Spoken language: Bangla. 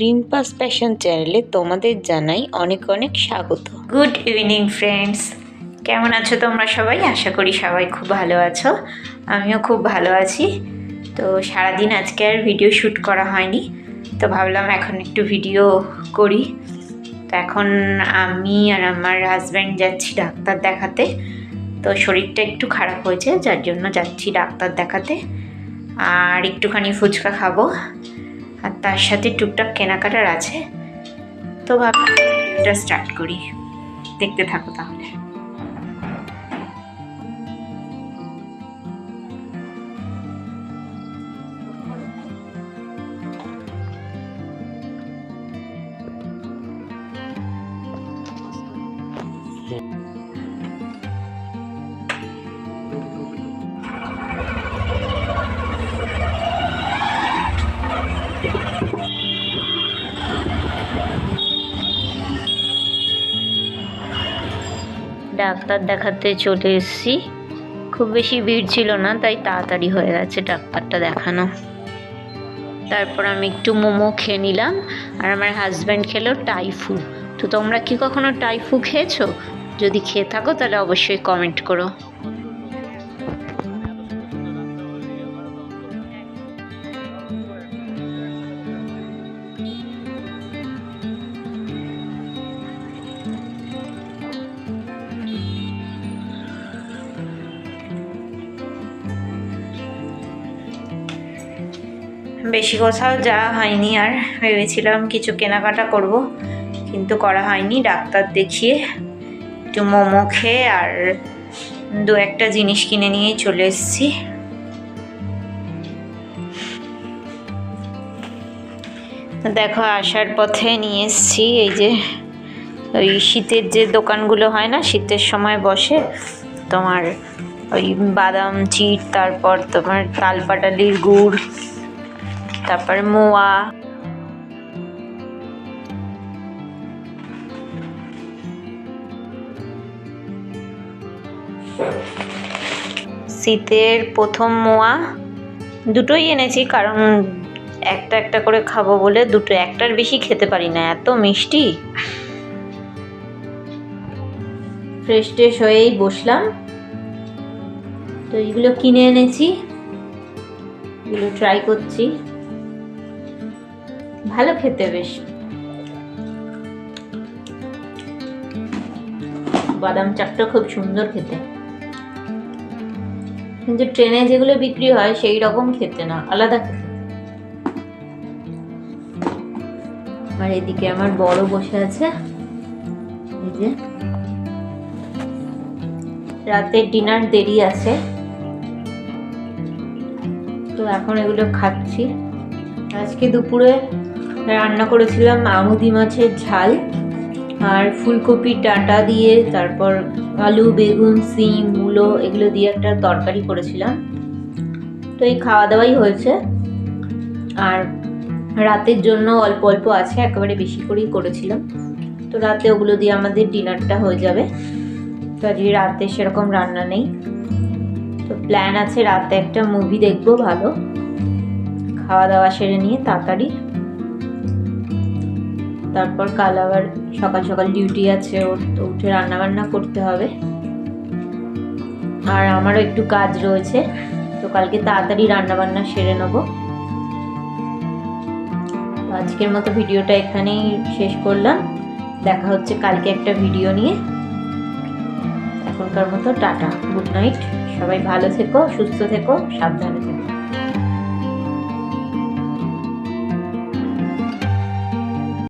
রিম্পাস প্যাশন চ্যানেলে তোমাদের জানাই অনেক অনেক স্বাগত। গুড ইভিনিং ফ্রেন্ডস কেমন আছো তোমরা সবাই? আশা করি সবাই খুব ভালো আছো। আমিও খুব ভালো আছি। তো সারাদিন আজকে আর ভিডিও শ্যুট করা হয়নি। তো ভাবলাম এখন একটু ভিডিও করি। তো এখন আমি আর আমার হাজব্যান্ড যাচ্ছি ডাক্তার দেখাতে। তো শরীরটা একটু খারাপ হয়েছে, যার জন্য যাচ্ছি ডাক্তার দেখাতে। আর একটুখানি ফুচকা খাব। আর তার সাথে টুকটাক কেনাকাটার আছে। তো ভাবলাম এটা স্টার্ট করি। দেখতে থাকো তাহলে। ডাক্তার দেখাতে চলে এসেছি। খুব বেশি ভিড় ছিল না, তাই তাড়াতাড়ি হয়ে গেছে ডাক্তারটা দেখানো। তারপর আমি একটু মোমো খেয়ে নিলাম, আর আমার হাজব্যান্ড খেলো টাইফু তো তোমরা কি কখনো টাইফু খেয়েছো? যদি খেয়ে থাকো তাহলে অবশ্যই কমেন্ট করো। বেশি কোথাও যাওয়া হয়নি আর ভেবেছিলাম কিছু কেনাকাটা করব, কিন্তু করা হয়নি। ডাক্তার দেখিয়ে একটু মোমো খেয়ে আর দু একটা জিনিস কিনে নিয়েই চলে এসেছি। দেখো, আসার পথে নিয়ে এসেছি। এই যে ওই শীতের যে দোকানগুলো হয় না, শীতের সময় বসে তোমার ওই বাদাম চিট, তারপর তোমার তালপাটালির গুড় তারপর মোয়া। শীতের প্রথম মোয়া। দুটোই এনেছি কারণ একটা একটা করে খাব বলে দুটো একটার বেশি খেতে পারি না, এত মিষ্টি। ফ্রেশ ট্রেশ হয়েই বসলাম। তো এইগুলো কিনে এনেছি। এগুলো ট্রাই করছি। ভালো খেতে বেশ। বাদাম চাটটা খুব সুন্দর খেতে। কিন্তু ট্রেনে যেগুলো বিক্রি হয় সেই রকম খেতে না, আলাদা খেতে। আর এদিকে আমার বড় বসে আছে। এই যে। রাতের ডিনার দেরি আছে। তো এখন এগুলো খাচ্ছি। আজকে দুপুরে রান্না করেছিলাম আমুদি মাছের ঝাল আর ফুলকপি, ডাঁটা দিয়ে, তারপর আলু, বেগুন, সিম, মূলো, এগুলো দিয়ে একটা তরকারি করেছিলাম। তো এই খাওয়া দাওয়াই হয়েছে। আর রাতের জন্য অল্প অল্প আছে, একেবারে বেশি করেই করেছিলাম। তো রাতে ওগুলো দিয়ে আমাদের ডিনারটা হয়ে যাবে। তো আজকে রাতে সেরকম রান্না নেই। তো প্ল্যান আছে রাতে একটা মুভি দেখব ভালো। খাওয়া দাওয়া সেরে নিয়ে তাড়াতাড়ি তারপর কাল আবার সকাল সকাল ডিউটি আছে, ওর তো উঠে রান্না বান্না করতে হবে। আর আমারও একটু কাজ রয়েছে, তো কালকে তাড়াতাড়ি রান্না বান্না সেরে নেব। আজকের মতো ভিডিওটা এখানেই শেষ করলাম। দেখা হচ্ছে কালকে একটা ভিডিও নিয়ে। এখনকার মতো টাটা গুড নাইট সবাই ভালো থেকো, সুস্থ থেকো, সাবধানে থেকো।